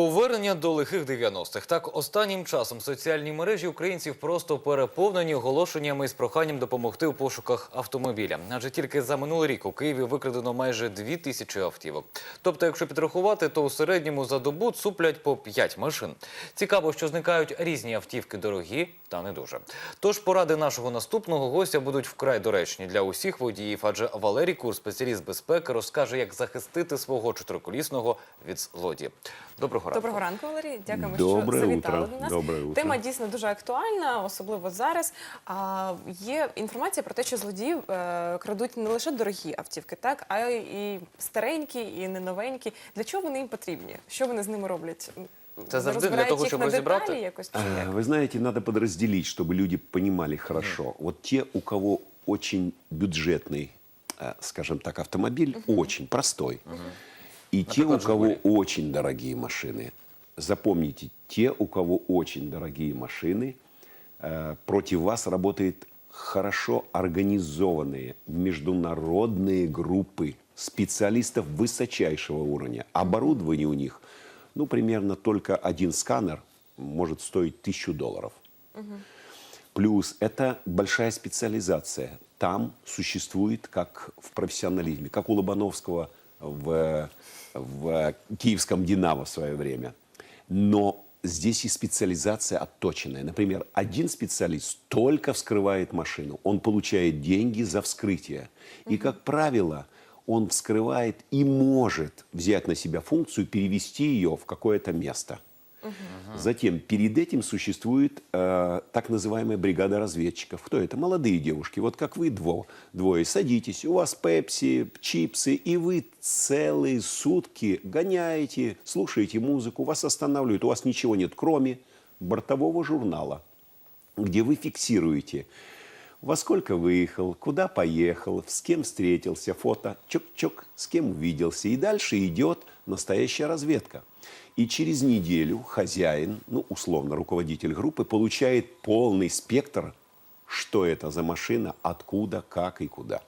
Повернення до лихих 90-х. Так, останнім часом соціальні мережі українців просто переповнені оголошеннями з проханням допомогти у пошуках автомобіля. Адже тільки за минулий рік у Києві викрадено майже дві тисячі автівок. Тобто, якщо підрахувати, то у середньому за добу цуплять по 5 машин. Цікаво, що зникають різні автівки дорогі та не дуже. Тож поради нашого наступного гостя будуть вкрай доречні для усіх водіїв, адже Валерій Кур, спеціаліст безпеки, розкаже, як захистити свого чотириколісного від злодіїв. Доброго ранку. Доброго ранку, Валерій. Дякуємо, Добре що завітали утро. до нас. Добре утро. Тема дійсно дуже актуальна, особливо зараз. А, є інформація про те, що злодії е, крадуть не лише дорогі автівки, так а й старенькі, і не новенькі. Для чого вони їм потрібні? Що вони з ними роблять? Це завжди для Розбирають того, їх щоб на розібрати? деталі якось чи А, як? Вы знаете, надо подразделить, чтобы люди понимали хорошо. Вот те, у кого очень бюджетный, э, скажем так, автомобиль, очень простой, И те, у кого «Жигули». очень дорогие машины, запомните, те, у кого очень дорогие машины, э, против вас работает хорошо организованные международные группы специалистов высочайшего уровня. Оборудование у них, ну, примерно только один сканер может стоить тысячу долларов. Плюс это большая специализация. Там существует, как в профессионализме, как у Лобановского в, в киевском «Динамо» в свое время. Но здесь и специализация отточенная. Например, один специалист только вскрывает машину. Он получает деньги за вскрытие. И, как правило, он вскрывает и может взять на себя функцию, перевести ее в какое-то место. Затем перед этим существует э, так называемая бригада разведчиков. Кто это? Молодые девушки. Вот как вы дво, двое садитесь, у вас пепси, чипсы, и вы целые сутки гоняете, слушаете музыку, вас останавливают, у вас ничего нет, кроме бортового журнала, где вы фиксируете, во сколько выехал, куда поехал, с кем встретился, фото, чок-чок, с кем увиделся. И дальше идет настоящая разведка. И через неделю хозяин, ну, условно, руководитель группы, получает полный спектр, что это за машина, откуда, как и куда.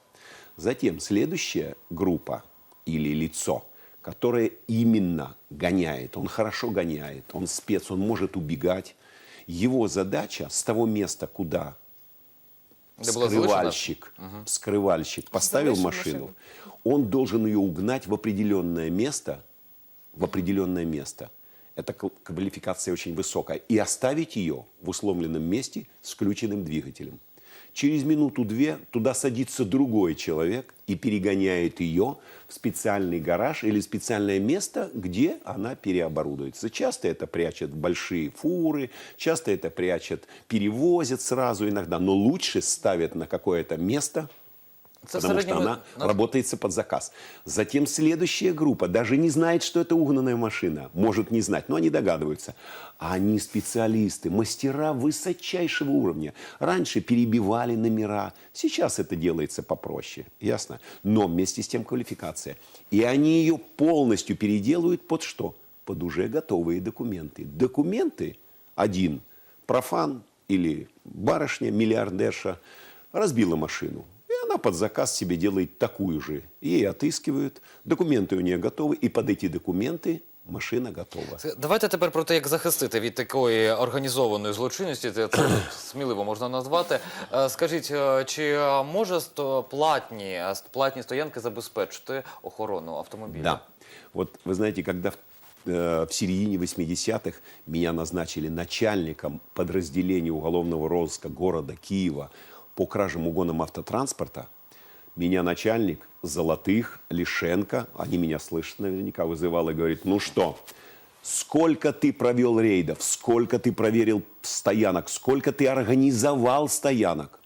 Затем следующая группа или лицо, которое именно гоняет, он хорошо гоняет, он спец, он может убегать. Его задача с того места, куда Где была скрывальщик, скрывальщик поставил машину, машину. он должен ее угнать в определенное место, в определенное место. Эта кл- квалификация очень высокая. И оставить ее в условленном месте с включенным двигателем. Через минуту-две туда садится другой человек и перегоняет ее в специальный гараж или специальное место, где она переоборудуется. Часто это прячут большие фуры, часто это прячут, перевозят сразу иногда, но лучше ставят на какое-то место, В потому что она на- работается под заказ. Затем следующая группа даже не знает, что это угнанная машина. Может не знать, но они догадываются. А они специалисты, мастера высочайшего уровня. Раньше перебивали номера, сейчас это делается попроще, ясно? Но вместе с тем квалификация. И они ее полностью переделывают под что? Под уже готовые документы. Документы один профан или барышня, миллиардерша, разбила машину. И она под заказ себе делает такую же. Ей отыскивают, документы у нее готовы, и под эти документы машина готова. Це- Давайте тепер про те, як захистити від такої організованої злочинності, це, це сміливо можна назвати. Е, Скажіть, е, чи може сто- платні, е, платні стоянки забезпечити охорону автомобіля? Да. Вот вы знаете, когда в, э, в середине 80-х меня назначили начальником подразделения уголовного розыска города Киева по кражам угонам автотранспорта, меня начальник Золотых, Лишенко, они меня слышат наверняка, вызывал и говорит, ну что, сколько ты провел рейдов, сколько ты проверил стоянок, сколько ты организовал стоянок.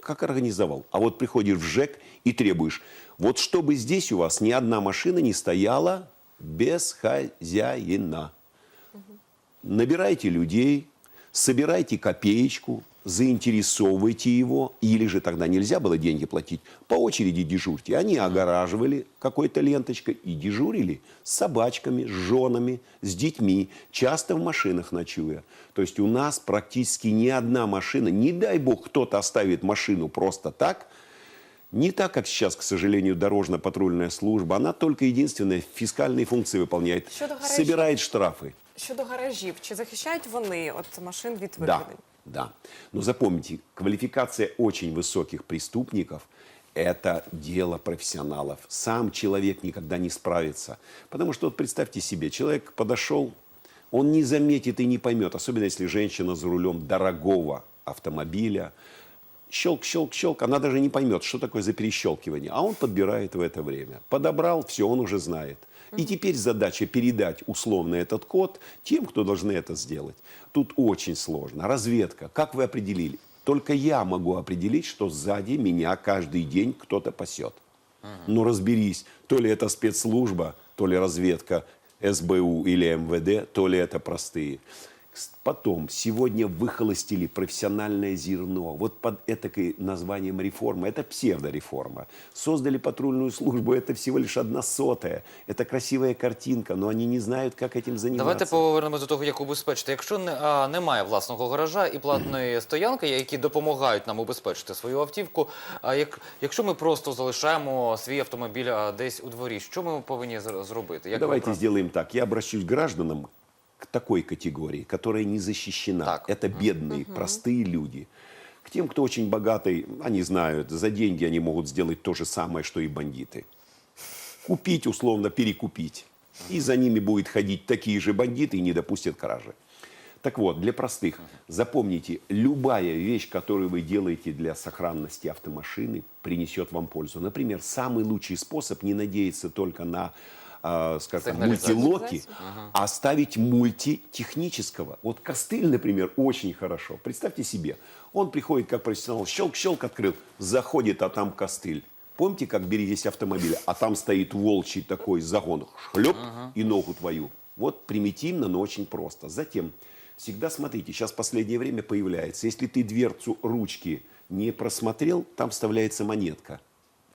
Как организовал? А вот приходишь в ЖЭК и требуешь, вот чтобы здесь у вас ни одна машина не стояла без хозяина. Набирайте людей, собирайте копеечку, заинтересовывайте его, или же тогда нельзя было деньги платить, по очереди дежурьте. Они огораживали какой-то ленточкой и дежурили с собачками, с женами, с детьми, часто в машинах ночуя. То есть у нас практически ни одна машина, не дай бог кто-то оставит машину просто так, Не так, как сейчас, к сожалению, дорожно-патрульная служба. Она только единственная фискальные функции выполняет. Собирает штрафы. Щодо гаражів, чи захищають вони от машин від Да, викрадень? да. Но запомните, квалификация очень высоких преступников – это дело профессионалов. Сам человек никогда не справится. Потому что вот представьте себе, человек подошел, он не заметит и не поймет, особенно если женщина за рулем дорогого автомобиля. Щелк, щелк, щелк, она даже не поймет, что такое за перещелкивание. А он подбирает в это время. Подобрал, все, он уже знает. И теперь задача передать условно этот код тем, кто должны это сделать. Тут очень сложно. Разведка. Как вы определили? Только я могу определить, что сзади меня каждый день кто-то пасет. Ну разберись, то ли это спецслужба, то ли разведка СБУ или МВД, то ли это простые. Кс- Потом, сегодня выхолостили профессиональное зерно. Вот под этакой названием реформа. Это псевдореформа. Создали патрульную службу. Это всего лишь одна сотая. Это красивая картинка, но они не знают, как этим заниматься. Давайте повернемось до того, як убезпечити. Якщо не, а, немає власного гаража і платної стоянки, які допомагають нам убезпечити свою автівку, а як, якщо ми просто залишаємо свій автомобіль а, десь у дворі, що ми повинні зр- зробити? Як Давайте ви сделаем так. Я обращусь к гражданам, к такой категории, которая не защищена. Так. Это бедные, простые люди. К тем, кто очень богатый, они знают, за деньги они могут сделать то же самое, что и бандиты. Купить, условно, перекупить. И за ними будет ходить такие же бандиты и не допустят кражи. Так вот, для простых, запомните, любая вещь, которую вы делаете для сохранности автомашины, принесет вам пользу. Например, самый лучший способ не надеяться только на, э, скажем мультилоки, а ставить мультитехнического. Вот костыль, например, очень хорошо. Представьте себе, он приходит как профессионал, щелк-щелк открыл, заходит, а там костыль. Помните, как беритесь автомобиля, а там стоит волчий такой загон, шлеп и ногу твою. Вот примитивно, но очень просто. Затем, всегда смотрите, сейчас в последнее время появляется, если ты дверцу ручки не просмотрел, там вставляется монетка.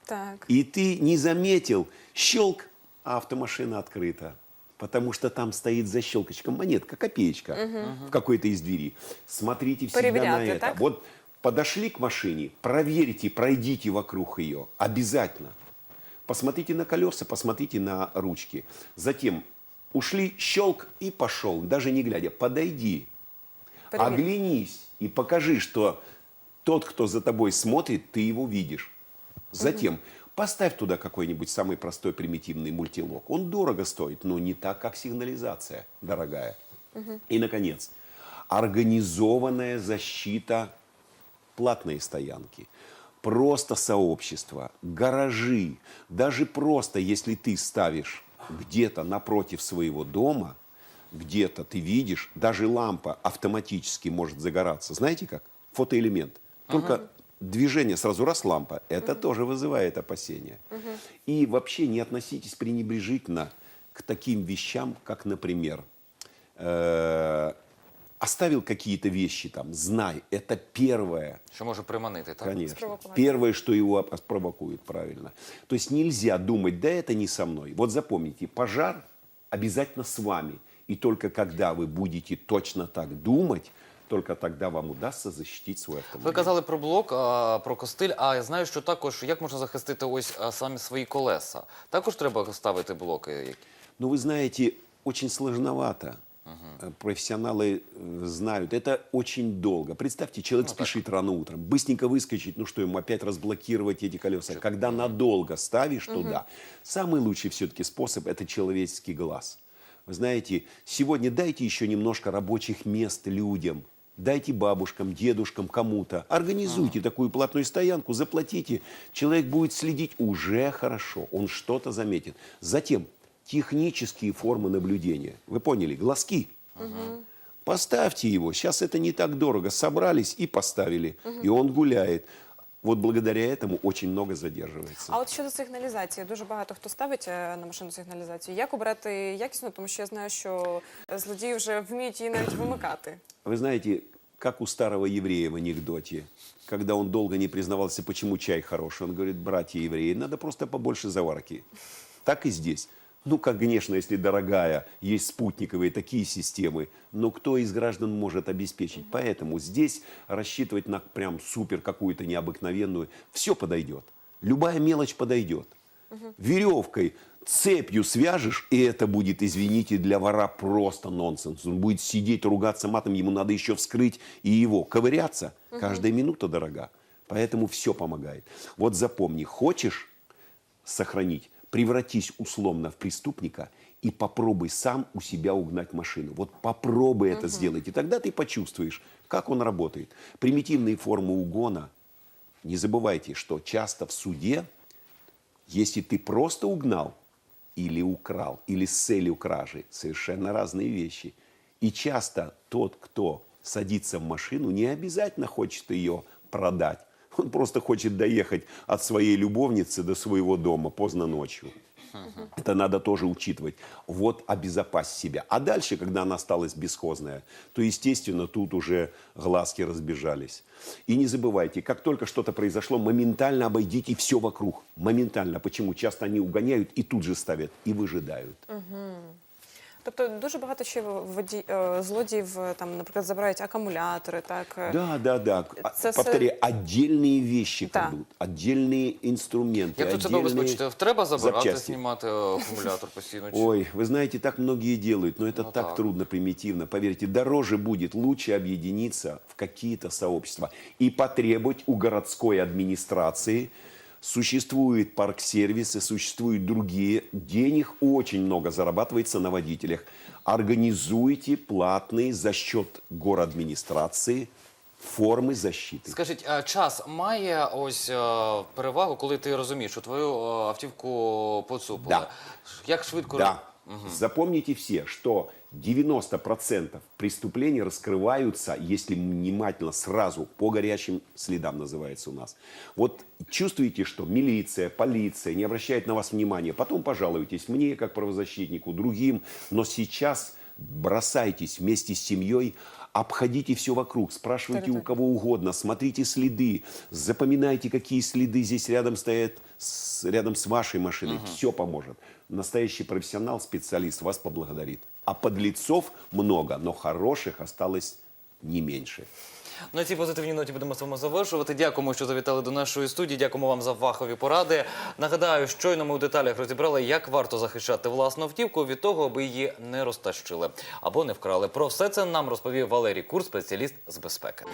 Так. И ты не заметил, щелк, а автомашина открыта. Потому что там стоит за щелкочком монетка, копеечка в какой-то из двери. Смотрите всегда на Проверяйте, это. так? Вот подошли к машине, проверьте, пройдите вокруг ее. Обязательно. Посмотрите на колеса, посмотрите на ручки. Затем ушли, щелк и пошел, даже не глядя. Подойди, Проверь. оглянись и покажи, что тот, кто за тобой смотрит, ты его видишь. Затем поставь туда какой-нибудь самый простой примитивный мультилок. Он дорого стоит, но не так, как сигнализация дорогая. И, наконец, организованная защита платные стоянки, просто сообщество, гаражи, даже просто если ты ставишь где-то напротив своего дома, где-то ты видишь, даже лампа автоматически может загораться. Знаете как? Фотоэлемент. Только движение сразу раз лампа, это тоже вызывает опасения. И вообще не относитесь пренебрежительно к таким вещам, как, например, э, оставил какие-то вещи там, знай, это первое, Що може приманити? Так? Конечно. Первое, что его спровокует, правильно. То есть нельзя думать, да это не со мной. Вот запомните, пожар обязательно с вами. И только когда вы будете точно так думать, только тогда вам удастся защитить свой автомобиль. Ви казали про блок, а, про костиль, а я знаю, що також як можна захистити ось а, самі свої колеса. Також треба ставити блоки. які- Но вы знаете, очень сложновато. Э, Профессионалы э, знают, это очень долго. Представьте, человек спешит рано утром, быстренько выскочить, ну что ему опять разблокировать эти колеса. Когда надолго ставишь туда, самый лучший все-таки способ – это человеческий глаз. Вы знаете, сегодня дайте еще немножко рабочих мест людям. Дайте бабушкам, дедушкам, кому-то. Организуйте такую платную стоянку, заплатите. Человек будет следить уже хорошо, он что-то заметит. Затем технические формы наблюдения. Вы поняли? Глазки. Поставьте его. Сейчас это не так дорого. Собрались и поставили. И он гуляет. Вот благодаря этому очень много задерживается. А от щодо сигналізації, дуже багато хто ставить е, на машину сигналізацію. Як обрати якісно, тому що я знаю, що е, злодії вже вміють її навіть вимикати. Вы знаете, как у старого еврея в анекдоте, когда он долго не признавался, почему чай хороший, он говорит, братья евреи, надо просто побольше заварки. Так и здесь. Ну, как, конечно, если дорогая, есть спутниковые такие системы, но кто из граждан может обеспечить? Поэтому здесь рассчитывать на прям супер какую-то необыкновенную, все подойдет. Любая мелочь подойдет. Веревкой, цепью свяжешь, и это будет, извините, для вора просто нонсенс. Он будет сидеть, ругаться матом, ему надо еще вскрыть и его. Ковыряться. Каждая минута дорога. Поэтому все помогает. Вот запомни, хочешь сохранить, превратись условно в преступника и попробуй сам у себя угнать машину. Вот попробуй это сделать, и тогда ты почувствуешь, как он работает. Примитивные формы угона, не забывайте, что часто в суде, если ты просто угнал или украл, или с целью кражи, совершенно разные вещи. И часто тот, кто садится в машину, не обязательно хочет ее продать. Он просто хочет доехать от своей любовницы до своего дома поздно ночью. Это надо тоже учитывать. Вот обезопасить себя. А дальше, когда она осталась бесхозная, то, естественно, тут уже глазки разбежались. И не забывайте, как только что-то произошло, моментально обойдите все вокруг. Моментально. Почему? Часто они угоняют и тут же ставят, и выжидают. Тобто дуже багато ще воді... е, злодіїв, е, там, наприклад, забирають акумулятори, так е, Да, да, да. А, Это с- Повторяю, отдельные вещи Да. крадут, отдельные инструменты, Як тут себе отдельные обезпечити? Треба забирати, запчасти. знімати е, акумулятор постійно? чи- Ой, вы знаете, так многие делают, но это Ну так так. трудно, примитивно. Поверьте, дороже будет лучше объединиться в какие-то сообщества и потребовать у городской администрации Существуют парк-сервисы, существуют другие. Денег очень много зарабатывается на водителях. Организуйте платные за счет администрации формы защиты. Скажіть, а час має ось е, перевагу, коли ти розумієш, що твою е, автівку поцупили? Да. Як швидко Да. Запомните все, что 90% преступлений раскрываются, если внимательно, сразу, по горячим следам называется у нас. Вот чувствуете, что милиция, полиция не обращает на вас внимания, потом пожалуйтесь мне, как правозащитнику, другим, но сейчас бросайтесь вместе с семьей, обходите все вокруг, спрашивайте у Так-так. кого угодно, смотрите следы, запоминайте, какие следы здесь рядом стоят, с- рядом с вашей машиной. Все поможет. Настоящий профессионал, специалист вас поблагодарит. А подлецов много, но хороших осталось не меньше. На цій позитивній ноті будемо з вами завершувати. Дякуємо, що завітали до нашої студії. Дякуємо вам за вахові поради. Нагадаю, щойно ми у деталях розібрали, як варто захищати власну автівку від того, аби її не розтащили або не вкрали. Про все це нам розповів Валерій Кур, спеціаліст з безпеки.